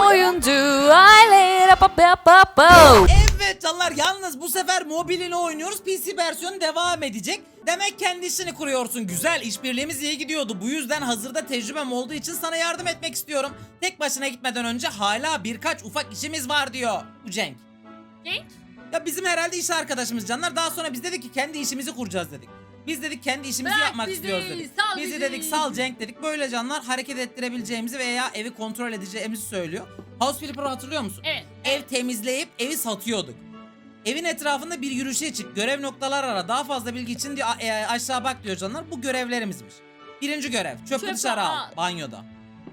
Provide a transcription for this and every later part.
oyuncu aile pa pa pa pa. Evet canlar yalnız bu sefer mobilini oynuyoruz. PC versiyonu devam edecek. Demek kendi işini kuruyorsun. Güzel işbirliğimiz iyi gidiyordu. Bu yüzden hazırda tecrübem olduğu için sana yardım etmek istiyorum. Tek başına gitmeden önce hala birkaç ufak işimiz var diyor bu Cenk. Genç. Ya bizim herhalde iş arkadaşımız canlar. Daha sonra biz dedik ki kendi işimizi kuracağız dedik. Biz dedik kendi işimizi Bırak yapmak bizi, istiyoruz dedik. sal Bizi dedik sal Cenk dedik. Böyle canlar hareket ettirebileceğimizi veya evi kontrol edeceğimizi söylüyor. House Flipper'ı hatırlıyor musun? Evet. Ev temizleyip evi satıyorduk. Evin etrafında bir yürüyüşe çık. Görev noktalar ara. Daha fazla bilgi için diyor, a- e, aşağı bak diyor canlar. Bu görevlerimizmiş. Birinci görev. Çöpü Çöpü dışarı al. al. Banyoda.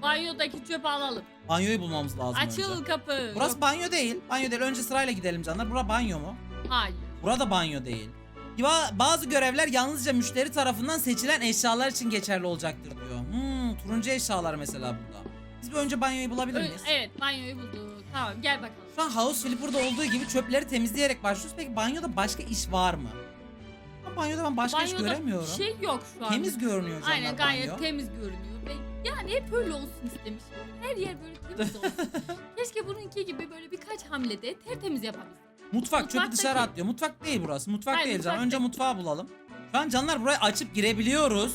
Banyodaki çöpü alalım. Banyoyu bulmamız lazım Açıl önce. kapı. Burası banyo değil. Banyo değil. Önce sırayla gidelim canlar. Bura banyo mu? Hayır. Burada banyo değil. Bazı görevler yalnızca müşteri tarafından seçilen eşyalar için geçerli olacaktır diyor. Hmm, turuncu eşyalar mesela burada. Biz bir önce banyoyu bulabilir miyiz? Evet banyoyu bulduk. Tamam gel bakalım. Şu an House Flipper'da olduğu gibi çöpleri temizleyerek başlıyoruz. Peki banyoda başka iş var mı? Ama banyoda ben başka iş Banyoda göremiyorum. şey yok şu an. Temiz görünüyor canlar Aynen gayet banyo. temiz görünüyor. Ve yani hep öyle olsun istemiş. Her yer böyle temiz olsun. Keşke bununki gibi böyle birkaç hamlede tertemiz yapabilsek. Mutfak çöpü Mutfaktaki- dışarı at diyor. Mutfak değil burası. Mutfak Hayır, değil mutfak Önce değil. mutfağı bulalım. Şu an canlar burayı açıp girebiliyoruz.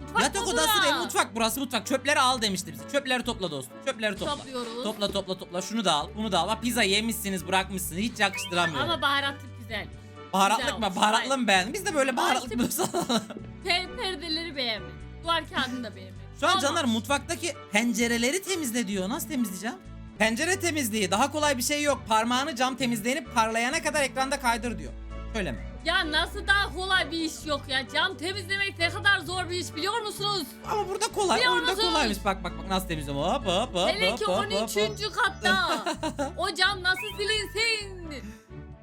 Mutfak Yatak odası bura. değil mutfak burası mutfak. Çöpleri al demişti bize. Çöpleri topla dostum. Çöpleri topla. Topluyoruz. Topla topla topla. Şunu da al. Bunu da al. Bak pizza yemişsiniz bırakmışsınız. Hiç yakıştıramıyorum. Ama baharatlı güzel. Baharatlık mı? Baharatlı mı beğendin? Biz de böyle baharatlı alalım. Per perdeleri beğenmedim. Duvar kağıdını da beğenmedim. Şu an Ama canlar mutfaktaki pencereleri temizle diyor. Nasıl temizleyeceğim? Pencere temizliği. Daha kolay bir şey yok. Parmağını cam temizlenip parlayana kadar ekranda kaydır diyor. Şöyle mi? Ya nasıl daha kolay bir iş yok ya. Cam temizlemek ne kadar zor bir iş biliyor musunuz? Ama burada kolay. Biliyor Oyunda musunuz? kolaymış. Bak bak bak nasıl temizliyorum. Hop hop hop Hele hop ki hop 13. hop, hop. katta. o cam nasıl silinsin?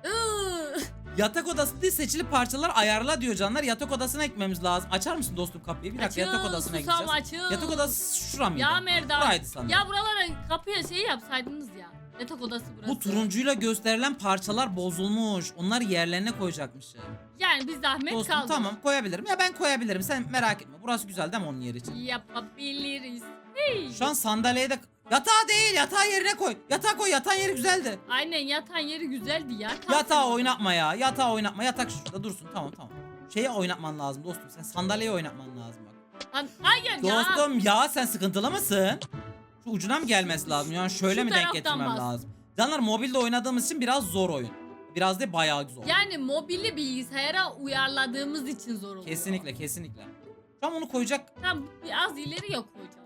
Yatak odası değil seçili parçalar ayarla diyor canlar. Yatak odasına ekmemiz lazım. Açar mısın dostum kapıyı? Bir dakika yatak Açıl, odasına susam gideceğiz. açıl. Yatak odası şura mıydı? Ya Merdan. Buraydı sanırım. Ya buralara kapıya şey yapsaydınız ya. Yatak odası burası. Bu turuncuyla gösterilen parçalar bozulmuş. Onları yerlerine koyacakmışım. Yani biz zahmet Dostum kaldı. tamam koyabilirim. Ya ben koyabilirim. Sen merak etme. Burası güzel değil mi onun yeri için? Yapabiliriz. Hey. Şu an sandalyeye de... Yatağı değil yatağı yerine koy. Yatağı koy yatağın yeri güzeldi. Aynen yatan yeri güzeldi ya. Kalsın Yatağı oynatma ya. Yatağı oynatma. Yatak şurada dursun. Tamam tamam. Şeyi oynatman lazım dostum. Sen sandalyeyi oynatman lazım bak. Lan, hayır ya. Dostum ya sen sıkıntılı mısın? Şu ucuna mı gelmesi lazım? Yani şöyle Şu mi denk taraftan getirmem bas. lazım? Canlar mobilde oynadığımız için biraz zor oyun. Biraz da bayağı zor. Yani mobilli bilgisayara uyarladığımız için zor oluyor. Kesinlikle kesinlikle. An bunu koyacak Tam biraz ileriye koy canım.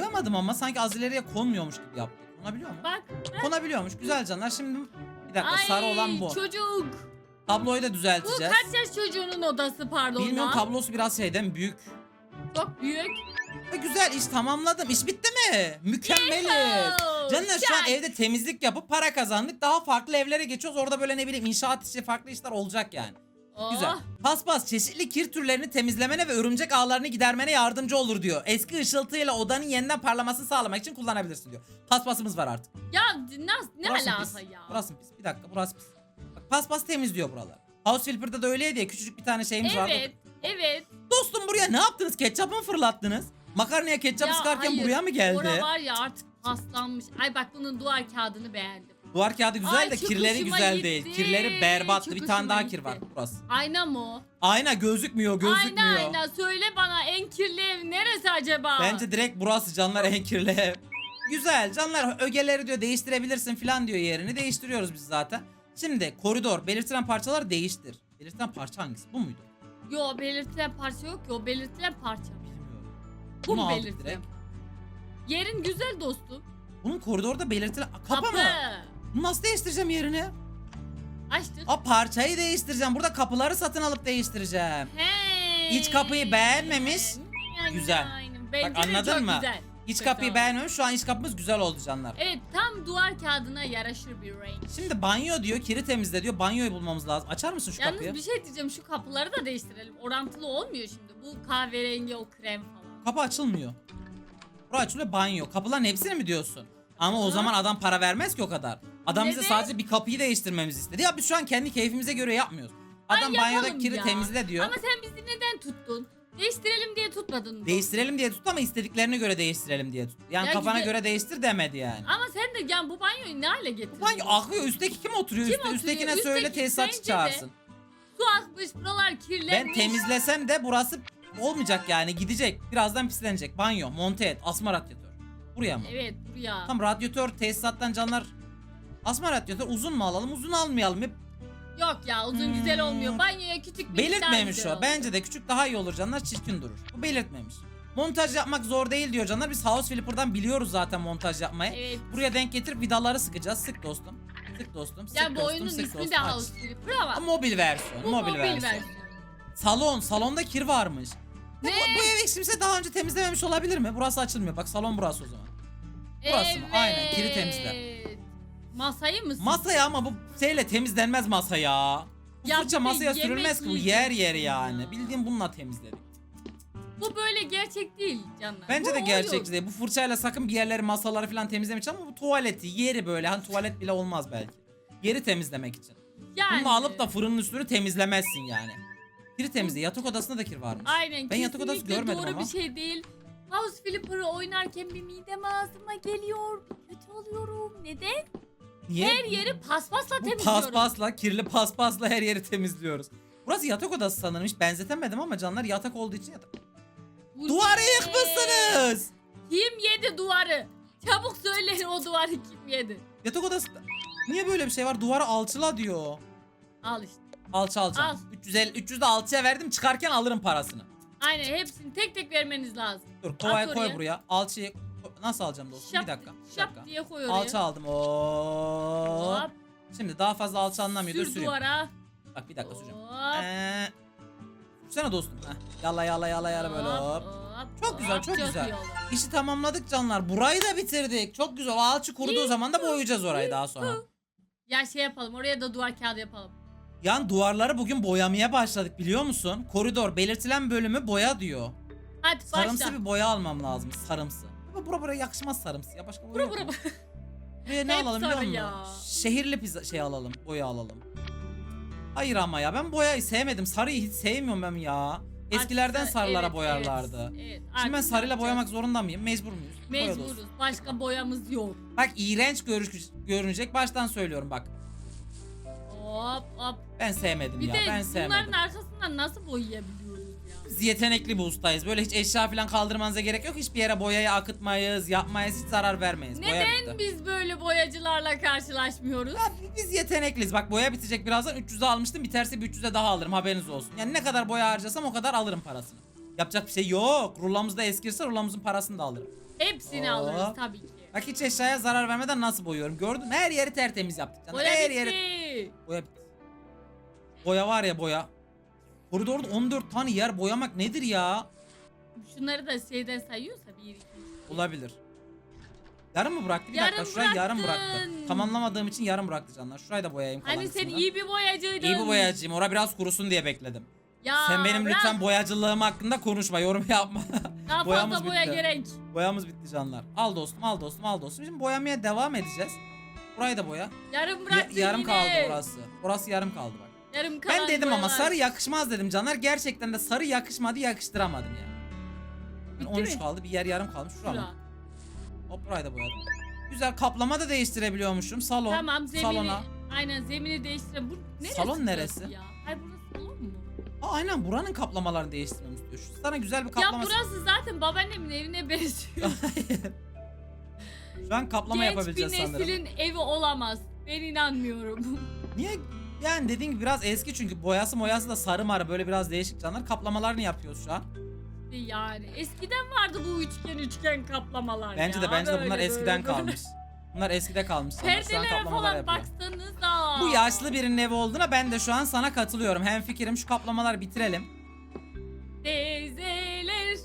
Koyamadım ama sanki az ileriye konmuyormuş gibi yaptık. Konabiliyor mu? Bak. Konabiliyormuş. Güzel canlar. Şimdi bir dakika Ay sarı olan bu. çocuk. Tabloyu da Bu düzelteceğiz. kaç yaş çocuğunun odası pardon Bilmiyorum lan? tablosu biraz şeyden büyük. Çok büyük. E, güzel iş tamamladım. İş bitti mi? Mükemmeliz. Yuhuu, Canlar şu an çak. evde temizlik yapıp para kazandık. Daha farklı evlere geçiyoruz. Orada böyle ne bileyim inşaat işi farklı işler olacak yani. Oh. Güzel. Paspas çeşitli kir türlerini temizlemene ve örümcek ağlarını gidermene yardımcı olur diyor. Eski ışıltıyla odanın yeniden parlamasını sağlamak için kullanabilirsin diyor. Paspasımız var artık. Ya nasıl ne Burası alaka pis. ya? Burası pis. Bir dakika burası pis. Bak paspas temizliyor buralar. House Flipper'da da öyleydi ya küçücük bir tane şeyimiz vardı. Evet. Evet. Dostum buraya ne yaptınız? Ketçap mı fırlattınız? Makarnaya ketçap Ya sıkarken hayır, buraya mı geldi? Ora var ya artık paslanmış. Ay bak bunun duvar kağıdını beğendim. Duvar kağıdı güzel Ay, de çok kirleri hoşuma güzel gitti. değil. Kirleri berbattı. Çok Bir tane hoşuma daha gitti. kir var burası. Ayna mı o? Ayna gözükmüyor gözükmüyor. Ayna ayna söyle bana en kirli ev neresi acaba? Bence direkt burası canlar en kirli ev. Güzel canlar ögeleri diyor değiştirebilirsin falan diyor yerini değiştiriyoruz biz zaten. Şimdi koridor belirtilen parçalar değiştir. Belirtilen parça hangisi? Bu muydu? Yo belirtilen parça yok ki o belirtilen parça. Bilmiyorum. Bu Bunu mu aldık belirtilen? direkt. Yerin güzel dostum. Bunun koridorda belirtilen... Kapı, mı? Nasıl değiştireceğim yerini? Açtık. Aa parçayı değiştireceğim. Burada kapıları satın alıp değiştireceğim. Hey. İç kapıyı beğenmemiş. Yani Güzel. aynen. Bence Bak, anladın mı? Güzel. İç kapıyı güzel. beğenmemiş. Şu an iç kapımız güzel oldu canlar. Evet tam duvar kağıdına yaraşır bir renk. Şimdi banyo diyor, kiri temizle diyor. Banyoyu bulmamız lazım. Açar mısın şu Yalnız kapıyı? bir şey diyeceğim şu kapıları da değiştirelim. Orantılı olmuyor şimdi. Bu kahverengi o krem falan. Kapı açılmıyor. Bura açılıyor banyo. Kapıların hepsini mi diyorsun? Ama o Hı. zaman adam para vermez ki o kadar. Adam bize sadece bir kapıyı değiştirmemizi istedi. Ya biz şu an kendi keyfimize göre yapmıyoruz. Adam Ay, banyoda yapalım kiri ya. temizle diyor. Ama sen bizi neden tuttun? Değiştirelim diye tutmadın mı? Değiştirelim diye tut ama istediklerine göre değiştirelim diye tut. Yani Ya kafana güzel- göre değiştir demedi yani. Ama sen de yani bu banyoyu ne hale getirdin? Banyo akıyor. Üstteki kim oturuyor? Kim Üstte, oturuyor? üsttekine Üstteki söyle tesisatçı bence de. çağırsın. Su akmış buralar Ben kirlenmiş. temizlesem de burası olmayacak yani. Gidecek. Birazdan pislenecek. Banyo, monte et. Asma radyatör. Buraya mı? Evet buraya. Tam radyatör tesisattan canlar. Asma radyatör uzun mu alalım? Uzun almayalım. Hep Yok ya uzun Hmm. güzel olmuyor. Banyoya küçük bir belirtmemiş güzel o. olur. Bence de küçük daha iyi olur canlar. Çirkin durur. Bu belirtmemiş. Montaj yapmak zor değil diyor canlar. Biz House Flipper'dan biliyoruz zaten montaj yapmayı. Evet. Buraya denk getirip vidaları sıkacağız. Sık dostum. Sık dostum. Sık Ya bu dostum. oyunun sık ismi dostum. de Aç. House Flipper ama. Mobil versiyon. bu mobil, mobil versiyon. Salon. Salonda kir varmış. Ne? Bu, bu evi kimse daha önce temizlememiş olabilir mi? Burası açılmıyor. Bak salon burası o zaman. Burası mı? Aynen, kiri temizle. Masayı mı? Masaya ama bu şeyle temizlenmez masa ya. Bu Ya fırça bir masaya yemek sürülmez ki bu yer yiyeceksin yer yani. ya. Bildiğin bununla temizledik. Bu böyle gerçek değil canlar. Bence Bu de oyun. gerçekçi değil. Bu fırçayla sakın bir yerleri masaları falan temizlemiş ama bu tuvaleti yeri böyle hani tuvalet bile olmaz belki. Yeri temizlemek için. Yani. Bunu alıp da fırının üstünü temizlemezsin yani. Kiri temizle. Yatak odasında da kir varmış. Aynen Ben yatak odası kesinlikle görmedim doğru ama. bir şey değil. House Flipper'ı oynarken bir midem ağzıma geliyor. Kötü oluyorum. Neden? Niye? Her yeri paspasla Bu temizliyorum. paspasla, kirli paspasla her yeri temizliyoruz. Burası yatak odası sanırım. Hiç benzetemedim ama canlar yatak olduğu için yatak. Bu Duvarı ne? yıkmışsınız. Kim yedi duvarı? Çabuk söyleyin o duvarı kim yedi? Yatak odası... Niye böyle bir şey var? Duvarı alçıla diyor. Al işte. Alça alacağım. Al. 350 300 de alçıya verdim. Çıkarken alırım parasını. Aynen hepsini tek tek vermeniz lazım. Dur kovaya At koy oraya. buraya. Alçıyı nasıl alacağım dostum? Şap, bir dakika. Bir şap dakika. diye koy oraya. Alça aldım. Oo. Hop. Şimdi daha fazla alça anlamıyor. Dur Sür süreyim. duvara. Bak bir dakika süreceğim. Hop. Ee, sürsene dostum. Heh. Yalla yalla yalla yalla böyle hop. Çok güzel, çok güzel. iyi oldu. İşi tamamladık canlar. Burayı da bitirdik. Çok güzel. O alçı kuruduğu zaman da boyayacağız orayı daha sonra. Ya şey yapalım oraya da duvar kağıdı yapalım. Yan duvarları bugün boyamaya başladık biliyor musun? Koridor belirtilen bölümü boya diyor. Hadi Sarımsı başla. bir boya almam lazım. Sarımsı. Ama bura buraya yakışmaz sarımsı. Ya başka Bura bura. Buraya ne Hep alalım biliyor sarı musun? ya. Şehirli pizza şey alalım. Boya alalım. Hayır ama ya ben boyayı sevmedim. Sarıyı hiç sevmiyorum ben ya. Eskilerden Artık- sarılara evet, boyarlardı. Evet, evet. Şimdi ben Artık sarıyla boyamak zorunda mıyım? Mecbur muyuz? Boya da olsun. Mecburuz. Başka boyamız yok. Bak iğrenç görüş, görünecek. Baştan söylüyorum bak. Hop hop. Ben sevmedim Bir ya. de ben sevmedim. bunların arkasından nasıl boyayabiliyoruz ya? Biz yetenekli bir ustayız. Böyle hiç eşya falan kaldırmanıza gerek yok. Hiçbir yere boyayı akıtmayız, yapmayız, hiç zarar vermeyiz. Boya Neden biz böyle boyacılarla karşılaşmıyoruz? Ya biz yetenekliyiz. Bak boya bitecek birazdan 300'e almıştım. Biterse bir 300'e daha alırım haberiniz olsun. Yani ne kadar boya harcasam o kadar alırım parasını. Yapacak bir şey yok. Rulamız da eskirse rulamızın parasını da alırım. Hepsini Hop. alırız tabii ki. Bak hiç eşyaya zarar vermeden nasıl boyuyorum gördün mü? Her yeri tertemiz yaptık. canım. Boya Her bitti. yeri boya bitti. Boya var ya boya. Koridorda 14 tane yer boyamak nedir ya? Şunları da şeyden sayıyorsa bir iki. Olabilir. Yarım mı bıraktı? Bir Yarım dakika şurayı yarım bıraktı. Tamamlamadığım için yarım bıraktı canlar. Şurayı da boyayayım kalan Hani sen kısmını. iyi bir boyacıydın. İyi bir boyacıyım. Ora biraz kurusun diye bekledim. Ya Sen benim bırak. lütfen boyacılığım hakkında konuşma. Yorum yapma. Daha boyamız fazla boya bitti. gerek. Boyamız bitti canlar. Al dostum al dostum al dostum. Şimdi boyamaya devam edeceğiz. Burayı da boya. Yarım Ya- bıraktın yarım yine. kaldı orası. Orası yarım kaldı bak. Yarım kalan Ben dedim ama boyalar. sarı yakışmaz dedim canlar. Gerçekten de sarı yakışmadı yakıştıramadım ya. Yani Bitti 13 mi? kaldı. Bir yer yarım kalmış. Şura Şura. mı? Hop burayı da boyadım. Güzel kaplama da değiştirebiliyormuşum. Salon. Tamam zemini. Salona. Aynen zemini değiştirelim. Bu neresi Salon burası neresi? Ya? Hayır burası salon mu? Aa, aynen buranın kaplamalarını değiştirmemi istiyor. Şu sana güzel bir Ya kaplaması. burası zaten babaannemin evine benziyor. Şu an kaplama Genç bir yapabileceğiz sanırım. neslin evi olamaz. Ben inanmıyorum. Niye? Yani dediğin gibi biraz eski çünkü boyası moyası da sarı marı böyle biraz değişik canlar. Kaplamalarını yapıyoruz şu an. yani eskiden vardı bu üçgen üçgen kaplamalar Bence ya. de bence de bunlar Böyle, eskiden böyle. kalmış. Bunlar eskide kalmış canlar. Şu an Perdelere kaplamalar falan yapıyor. baksanıza. Bu yaşlı birinin evi olduğuna ben de şu an sana katılıyorum. Hem fikrim şu kaplamaları bitirelim. Teyzeler,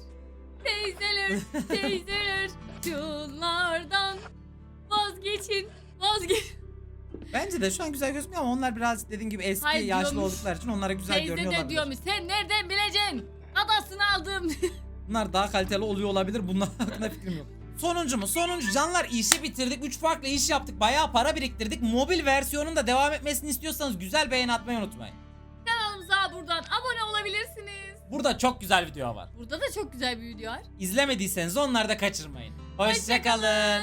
teyzeler, teyzeler. Şunlardan vazgeçin, vazgeçin. Bence de şu an güzel gözükmüyor ama onlar biraz dediğin gibi eski Hayır, yaşlı diyormuş. oldukları için onlara güzel Teyze görünüyor de olabilir. diyormuş. Sen nereden bileceksin? Adasını aldım. Bunlar daha kaliteli oluyor olabilir. Bunlar hakkında fikrim yok. Sonuncu mu? Sonuncu canlar işi bitirdik. 3 farklı iş yaptık. Bayağı para biriktirdik. Mobil versiyonun da devam etmesini istiyorsanız güzel beğeni atmayı unutmayın. Kanalımıza buradan abone olabilirsiniz. Burada çok güzel video var. Burada da çok güzel bir video var. İzlemediyseniz onları da kaçırmayın. Hoşçakalın.